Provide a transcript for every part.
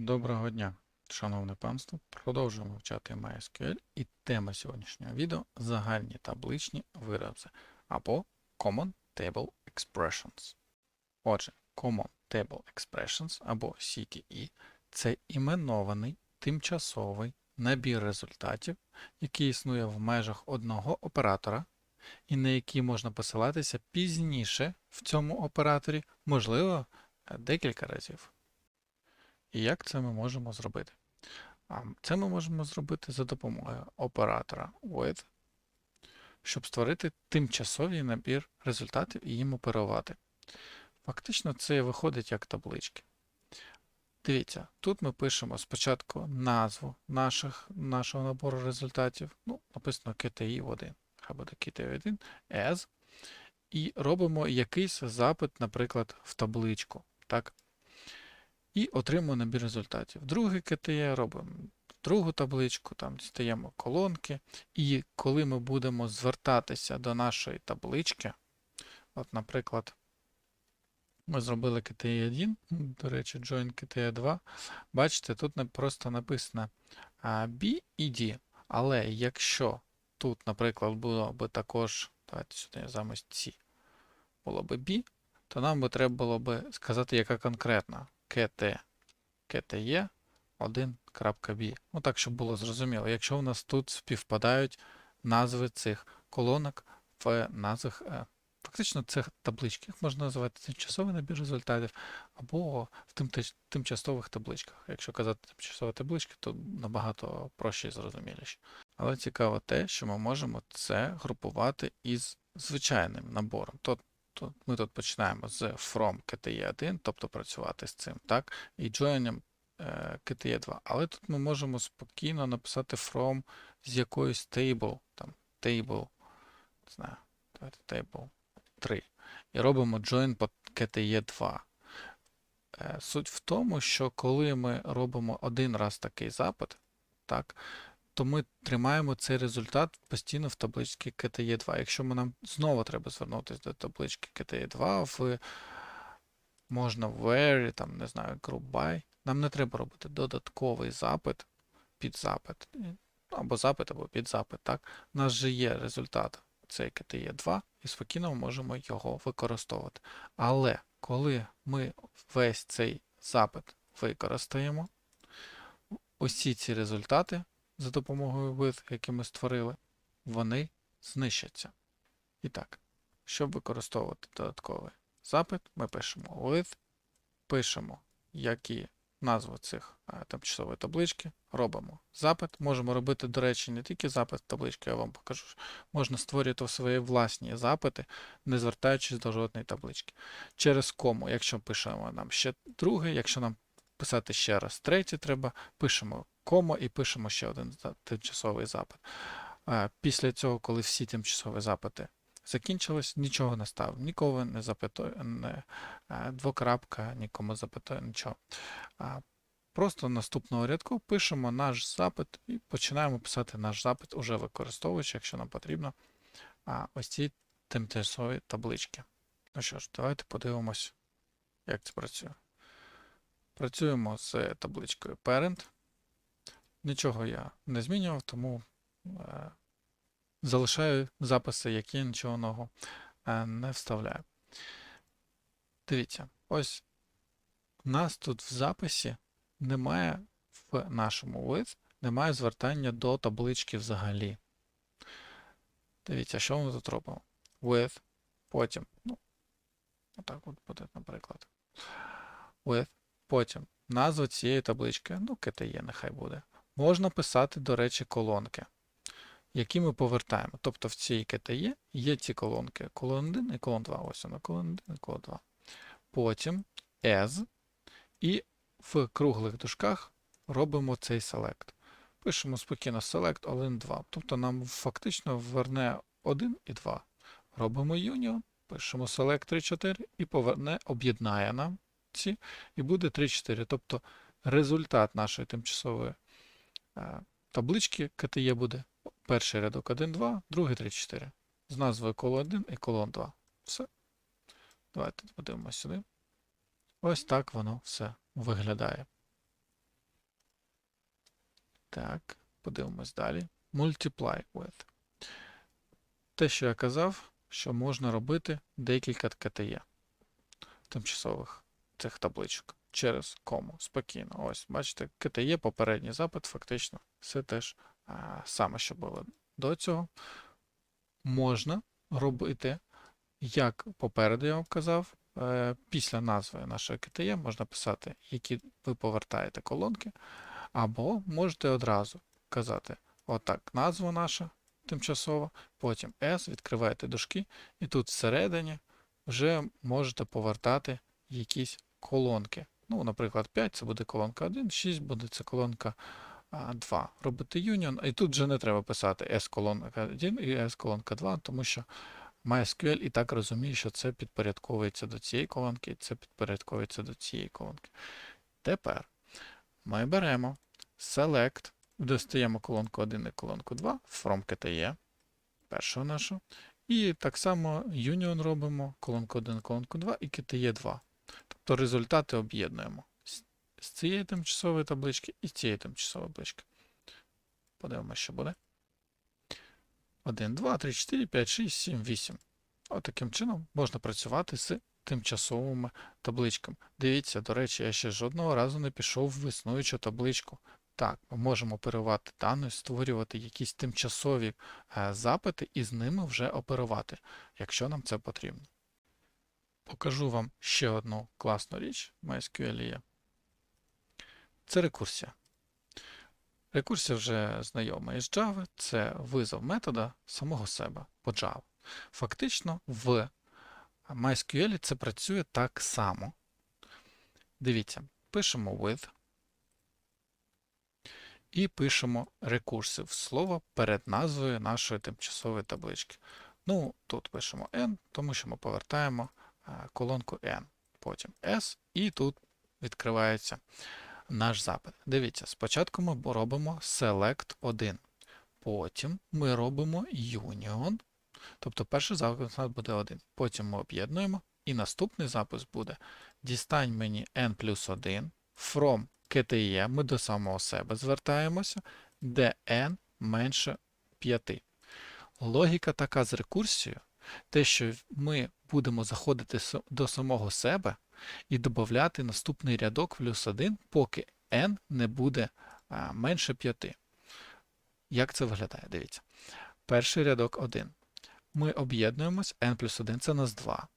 Доброго дня, шановне панство. Продовжуємо вивчати MySQL і тема сьогоднішнього відео загальні табличні вирази або Common Table Expressions. Отже, Common Table Expressions або CTE це іменований тимчасовий набір результатів, який існує в межах одного оператора і на який можна посилатися пізніше в цьому операторі, можливо, декілька разів. І як це ми можемо зробити? Це ми можемо зробити за допомогою оператора with, щоб створити тимчасовий набір результатів і їм оперувати. Фактично, це виходить як таблички. Дивіться, тут ми пишемо спочатку назву наших, нашого набору результатів. Ну, написано KTI 1, хай буде KTI 1 as, і робимо якийсь запит, наприклад, в табличку. Так? І отримуємо набір результатів. Другий КТЄ робимо другу табличку, там дістаємо колонки. І коли ми будемо звертатися до нашої таблички, от, наприклад, ми зробили KTE 1, до речі, join KTE 2. Бачите, тут просто написано B і D. Але якщо тут, наприклад, було би також, давайте сюди замість C, було би B, то нам би треба було би сказати, яка конкретна kt kte 1.b. Ну так, щоб було зрозуміло. Якщо в нас тут співпадають назви цих колонок в назвах, е, фактично цих таблички, їх можна називати тимчасовий набір результатів, або в тим, тимчасових табличках. Якщо казати тимчасові таблички, то набагато проще і зрозуміліше. Але цікаво те, що ми можемо це групувати із звичайним набором. Тобто ми тут починаємо з from KTE 1, тобто працювати з цим, так, і join е, KTE 2. Але тут ми можемо спокійно написати from з якоюсь table, там, table, не знаю, давайте table 3. І робимо join по KTE 2. Е, Суть в тому, що коли ми робимо один раз такий запит, так, то ми тримаємо цей результат постійно в табличці KTE 2. Якщо ми нам знову треба звернутися до таблички KTE 2, в, можна where, там, не знаю, group by, нам не треба робити додатковий запит, підзапит, ну, або запит, або підзапит. Так? У нас же є результат цей KTE 2, і спокійно можемо його використовувати. Але коли ми весь цей запит використаємо, усі ці результати за допомогою with, які ми створили, вони знищаться. І так, щоб використовувати додатковий запит, ми пишемо with, пишемо, які назви цих а, тимчасової таблички, робимо запит. Можемо робити, до речі, не тільки запит таблички, я вам покажу, можна створювати свої власні запити, не звертаючись до жодної таблички. Через кому, якщо пишемо нам ще друге, якщо нам писати ще раз третє треба, пишемо кома і пишемо ще один тимчасовий запит. Після цього, коли всі тимчасові запити закінчились, нічого не став, нікого не запитує, не двокрапка, нікому запитує, нічого. Просто наступного рядку пишемо наш запит і починаємо писати наш запит, уже використовуючи, якщо нам потрібно, ось ці тимчасові таблички. Ну що ж, давайте подивимось, як це працює. Працюємо з табличкою Parent. Нічого я не змінював, тому е, залишаю записи, які нічого нового е, не вставляю. Дивіться, ось нас тут в записі немає в нашому with, немає звертання до таблички взагалі. Дивіться, що ми тут робимо? With, потім, ну, отак от буде, наприклад. With, потім назва цієї таблички, ну, KTE нехай буде можна писати, до речі, колонки, які ми повертаємо. Тобто в цій KTE є ці колонки колон 1 і колон 2. Ось вона колон 1 і колон 2. Потім as, і в круглих дужках робимо цей select. Пишемо спокійно select 1, 2. Тобто нам фактично верне 1 і 2. Робимо union, пишемо select 3, 4 і поверне, об'єднає нам ці, і буде 3, 4. Тобто результат нашої тимчасової таблички КТЄ буде перший рядок 1, 2, другий 3, 4. З назвою колон 1 і колон 2. Все. Давайте подивимося сюди. Ось так воно все виглядає. Так, подивимось далі. Multiply with. Те, що я казав, що можна робити декілька КТЄ тимчасових цих табличок через кому. Спокійно. Ось, бачите, КТЄ, попередній запит, фактично, все теж а, саме, що було до цього. Можна робити, як попереду я вам казав, е, після назви нашої КТЄ можна писати, які ви повертаєте колонки, або можете одразу казати, отак, назва наша тимчасова, потім S, відкриваєте дужки, і тут всередині вже можете повертати якісь колонки. Ну, наприклад, 5 це буде колонка 1, 6 буде це колонка 2. Робите union, і тут вже не треба писати S колонка 1 і S колонка 2, тому що MySQL і так розуміє, що це підпорядковується до цієї колонки, і це підпорядковується до цієї колонки. Тепер ми беремо select, достаємо колонку 1 і колонку 2 from KTE, першого нашого. І так само union робимо колонку 1, колонку 2 і KTE 2. Тобто результати об'єднуємо з- цієї тимчасової таблички і з цієї тимчасової таблички. Подивимося, що буде. 1, 2, 3, 4, 5, 6, 7, 8. Отаким чином можна працювати з тимчасовими табличками. Дивіться, до речі, я ще жодного разу не пішов в існуючу табличку. Так, ми можемо оперувати дані, створювати якісь тимчасові е, запити і з ними вже оперувати, якщо нам це потрібно. Покажу вам ще одну класну річ в MySQL є. Це рекурсія. Рекурсія вже знайома із Java, це визов метода самого себе по Java. Фактично в MySQL це працює так само. Дивіться, пишемо with і пишемо рекурсив слово перед назвою нашої тимчасової таблички. Ну, тут пишемо n, тому що ми повертаємо колонку n, потім s, і тут відкривається наш запит. Дивіться, спочатку ми робимо select 1, потім ми робимо union, тобто перший запис у нас буде 1. Потім ми об'єднуємо, і наступний запис буде дістань мені n плюс 1 from KTE, ми до самого себе звертаємося, де n менше 5. Логіка така з рекурсією, те, що ми будемо заходити до самого себе і додати наступний рядок плюс 1, поки n не буде менше 5. Як це виглядає? Дивіться. Перший рядок 1. Ми об'єднуємось, n плюс 1 це нас 2.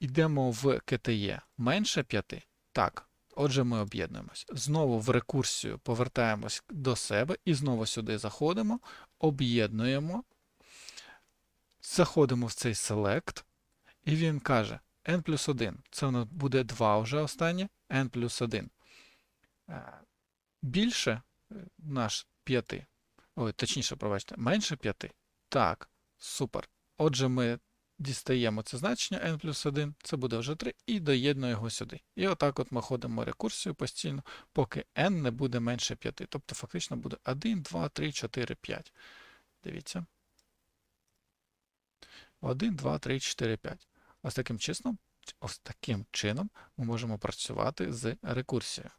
Йдемо в KTE менше 5. Так, отже, ми об'єднуємось. Знову в рекурсію повертаємось до себе і знову сюди заходимо, об'єднуємо, заходимо в цей select, і він каже n плюс 1. Це воно буде 2 вже останнє, n плюс 1. Е, Більше е, наш 5. Ой, точніше, пробачте, менше 5. Так, супер. Отже, ми дістаємо це значення n плюс 1, це буде вже 3, і доєднуємо його сюди. І отак от ми ходимо рекурсію постійно, поки n не буде менше 5. Тобто фактично буде 1, 2, 3, 4, 5. Дивіться. 1, 2, 3, 4, 5. Ось таким чином, ось таким чином ми можемо працювати з рекурсією.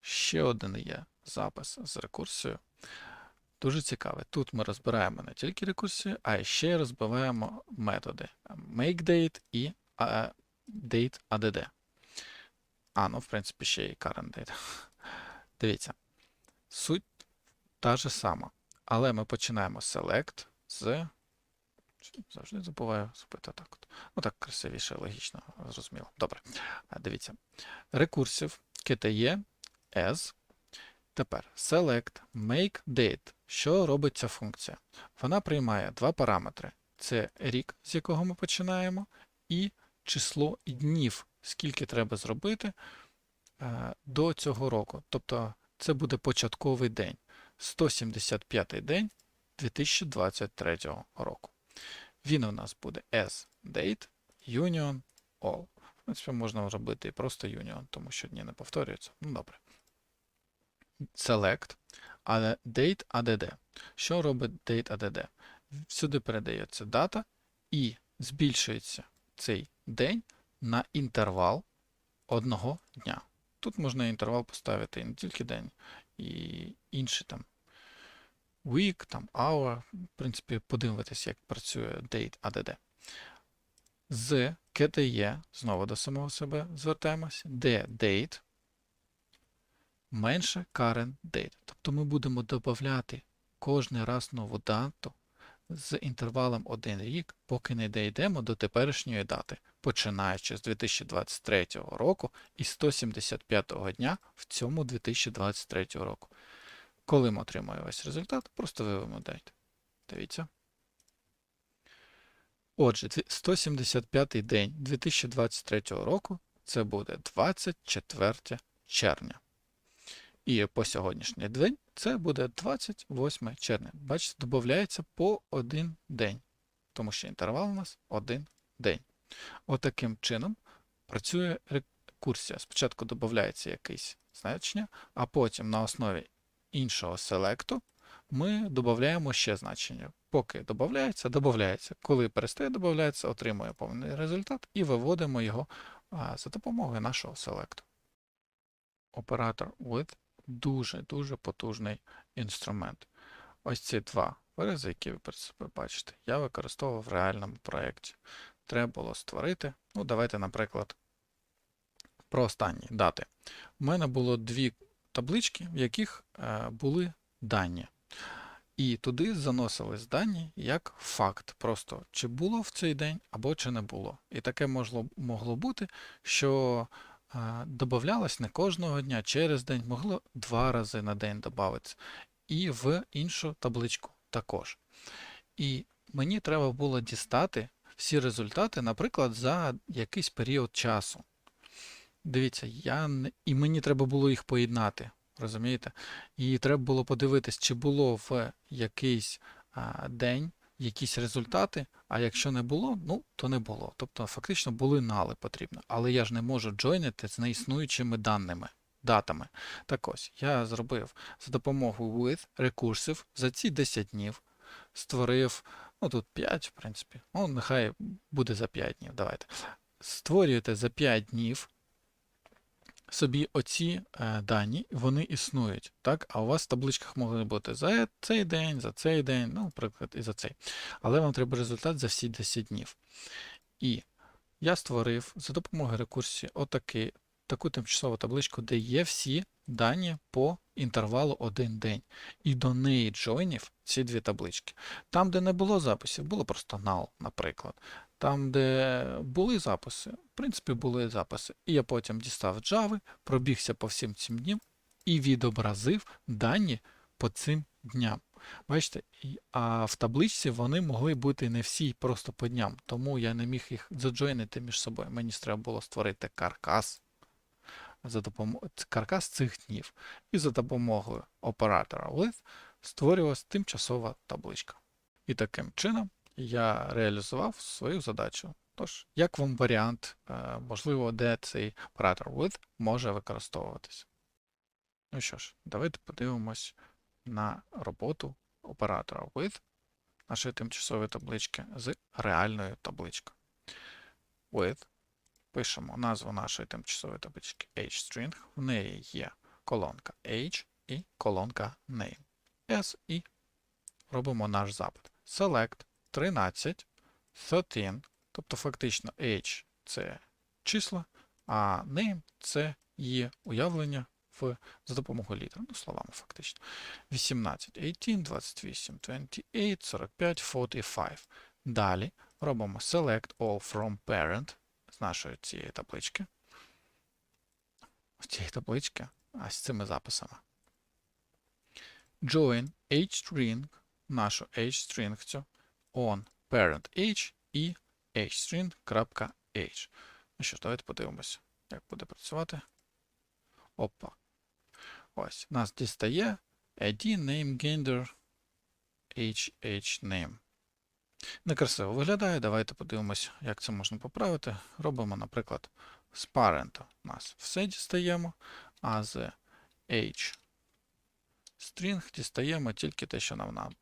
Ще один є запис з рекурсією. Дуже цікавий. Тут ми розбираємо не тільки рекурсію, а ще й розбиваємо методи makeDate і dateAdd. А, ну, в принципі, ще і currentDate. Дивіться. Суть та ж сама. Але ми починаємо select з. Завжди забуваю зробити так. Ну так красивіше, логічно, зрозуміло. Добре. Дивіться. Рекурсив KTE as. Тепер select make date. Що робить ця функція? Вона приймає два параметри: це рік, з якого ми починаємо, і число днів, скільки треба зробити е, до цього року. Тобто це буде початковий день, 175 день 2023 року. Він у нас буде date union all. В принципі, можна робити просто union, тому що дні не повторюються. Ну, добре. Select, date add. Що робить date add? Сюди передається дата і збільшується цей день на інтервал одного дня. Тут можна інтервал поставити не тільки день, і інші там week, там hour. В принципі, подивитись, як працює date ADD. З KTE, знову до самого себе звертаємось, де date менше current date. Тобто ми будемо додати кожний раз нову дату з інтервалом один рік, поки не дійдемо до теперішньої дати, починаючи з 2023 року і 175 дня в цьому 2023 року. Коли ми отримаємо весь результат, просто виведемо дайте. Дивіться. Отже, дві- 175 день 2023 року це буде 24 червня. І по сьогоднішній день це буде 28 червня. Бачите, додається по один день, тому що інтервал у нас один день. Отаким чином працює рекурсія. Спочатку додається якесь значення, а потім на основі іншого селекту ми додаємо ще значення. Поки додається, додається. Коли перестає додатися, отримує повний результат і виводимо його за допомогою нашого селекту. Оператор with дуже-дуже потужний інструмент. Ось ці два вирази, які ви бачите, я використовував в реальному проєкті. Треба було створити. Ну, давайте, наприклад, про останні дати. У мене було дві таблички, в яких е, були дані. І туди заносились дані як факт, просто чи було в цей день або чи не було. І таке могло, могло бути, що е, додавалось не кожного дня, через день, могло два рази на день додатися. І в іншу табличку також. І мені треба було дістати всі результати, наприклад, за якийсь період часу. Дивіться, я і мені треба було їх поєднати. Розумієте? І треба було подивитись, чи було в якийсь а, день якісь результати, а якщо не було, ну то не було. Тобто фактично були нали потрібно. Але я ж не можу джойнити з неіснуючими даними, датами. Так ось, я зробив за допомогою with recursive за ці 10 днів, створив, ну тут 5, в принципі, ну нехай буде за 5 днів. Давайте. Створюєте за 5 днів собі оці е, дані, вони існують, так? А у вас в табличках могли бути за цей день, за цей день, ну, наприклад, і за цей. Але вам треба результат за всі 10 днів. І я створив за допомогою рекурсії отакий, таку тимчасову табличку, де є всі дані по інтервалу один день. І до неї джойнів ці дві таблички. Там, де не було записів, було просто null, наприклад. Там, де були записи, в принципі, були записи. І я потім дістав Java, пробігся по всім цим дням і відобразив дані по цим дням. Бачите, а в табличці вони могли бути не всі просто по дням, тому я не міг їх заджойнити між собою. Мені треба було створити каркас за допомогою каркас цих днів. І за допомогою оператора with створювалась тимчасова табличка. І таким чином я реалізував свою задачу. Тож, як вам варіант, е, можливо, де цей оператор with може використовуватись? Ну що ж, давайте подивимось на роботу оператора with нашої тимчасової таблички з реальною табличкою. With пишемо назву нашої тимчасової таблички hstring, в неї є колонка h і колонка name. S і робимо наш запит. Select 13, 13, тобто фактично h це числа, а name це є уявлення в, за допомогою літер, ну, словами фактично. 18, 18, 28, 28, 45, 45. Далі робимо select all from parent з нашої цієї таблички. З цієї таблички, а з цими записами. Join hstring, нашу hstring on parent h і hstring.h. Ну що ж, давайте подивимося, як буде працювати. Опа. Ось, нас дістає ID, name, gender, HH name. Некрасиво виглядає. Давайте подивимось, як це можна поправити. Робимо, наприклад, з parent у нас все дістаємо, а з H string дістаємо тільки те, що нам, нам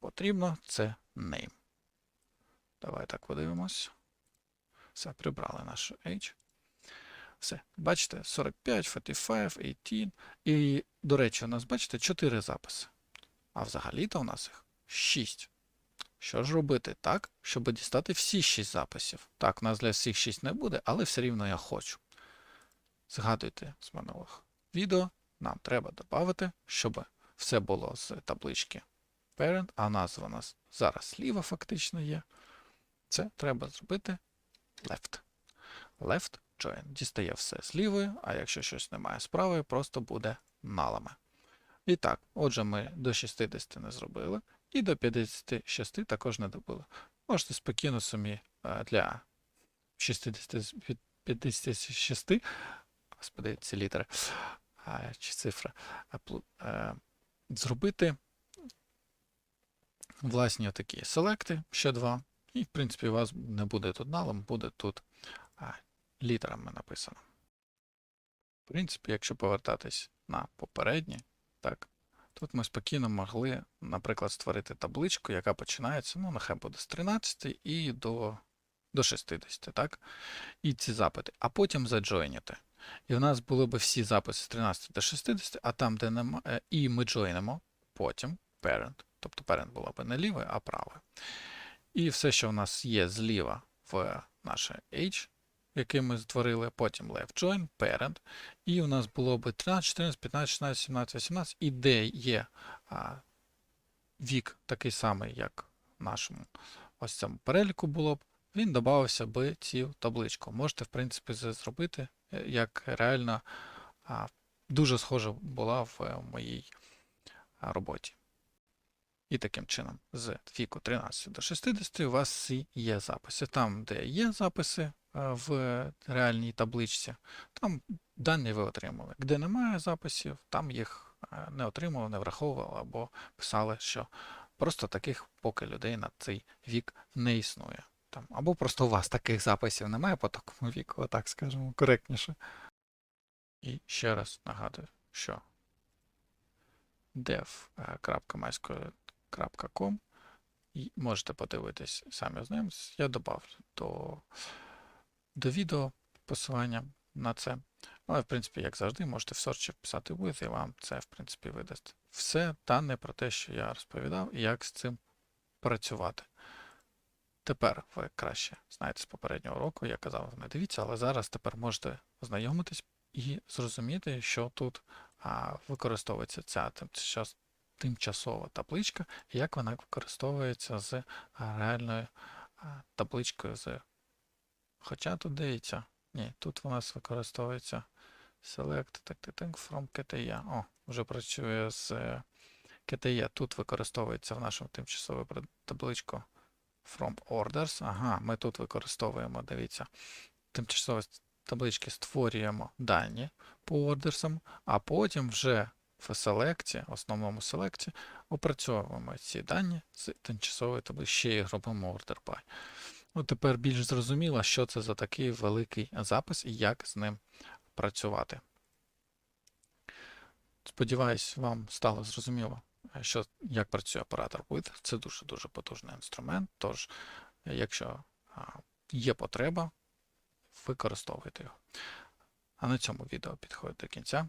потрібно, це name. Давай так подивимось. Все, прибрали наш H. Все. Бачите, 45, 45, 18. І, до речі, у нас, бачите, 4 записи. А взагалі-то у нас їх 6. Що ж робити так, щоб дістати всі 6 записів? Так, у нас для всіх 6 не буде, але все рівно я хочу. Згадуйте з минулих відео, нам треба додати, щоб все було з таблички parent, а назва у нас зараз зліва фактично є. Це треба зробити left. Left join. Дістає все з лівої, а якщо щось немає з правої, просто буде налами. І так, отже, ми до 60 не зробили, і до 56 також не добили. Можете спокійно самі е, для 60 56, господи, ці літери чи цифри, е, зробити власні такі селекти, ще два. І, в принципі, у вас не буде тут налом, буде тут а, літерами написано. В принципі, якщо повертатись на попереднє, так, тут ми спокійно могли, наприклад, створити табличку, яка починається, ну, нехай буде з 13 і до, до 60, так? І ці запити, а потім заджойніти. І в нас були б всі записи з 13 до 60, а там, де немає, і ми джойнимо потім parent. Тобто parent було б не ліве, а праве. І все, що в нас є зліва в наше H, яке ми створили, потім left join, parent. І у нас було б 13, 14, 15, 16, 17, 18, і де є а, вік такий самий, як в нашому ось цьому переліку було б, він додавався би цю табличку. Можете, в принципі, це зробити, е, як реально а, дуже схожа була в е, моїй роботі. І таким чином, з віку 13 до 60 у вас є записи. Там, де є записи е, в реальній табличці, там дані ви отримали. Де немає записів, там їх е, не отримували, не враховували або писали, що просто таких поки людей на цей вік не існує. Там, або просто у вас таких записів немає по такому віку, отак скажемо, коректніше. І ще раз нагадую, що dev.mysql.com і можете подивитись самі ознайомитись. Я додав до, до відео посилання на це. Але, в принципі, як завжди, можете в сорчі вписати with, і вам це, в принципі, видасть. Все дане про те, що я розповідав, і як з цим працювати. Тепер ви краще знаєте з попереднього року, я казав, не дивіться, але зараз тепер можете ознайомитись і зрозуміти, що тут а, використовується ця тимчасова табличка, як вона використовується з реальною табличкою з. Хоча тут дивіться, ні, тут у нас використовується select from KTE. О, вже працює з е, KTE. Тут використовується в нашому тимчасову табличку from orders. Ага, ми тут використовуємо, дивіться, тимчасові таблички створюємо дані по ордерсам, а потім вже в селекті, основному селекті, опрацьовуємо ці дані з тимчасової таблички, ще й робимо order by. Ну, тепер більш зрозуміло, що це за такий великий запис і як з ним працювати. Сподіваюсь, вам стало зрозуміло, що, як працює оператор with. Це дуже-дуже потужний інструмент. Тож, якщо є потреба, використовуйте його. А на цьому відео підходить до кінця.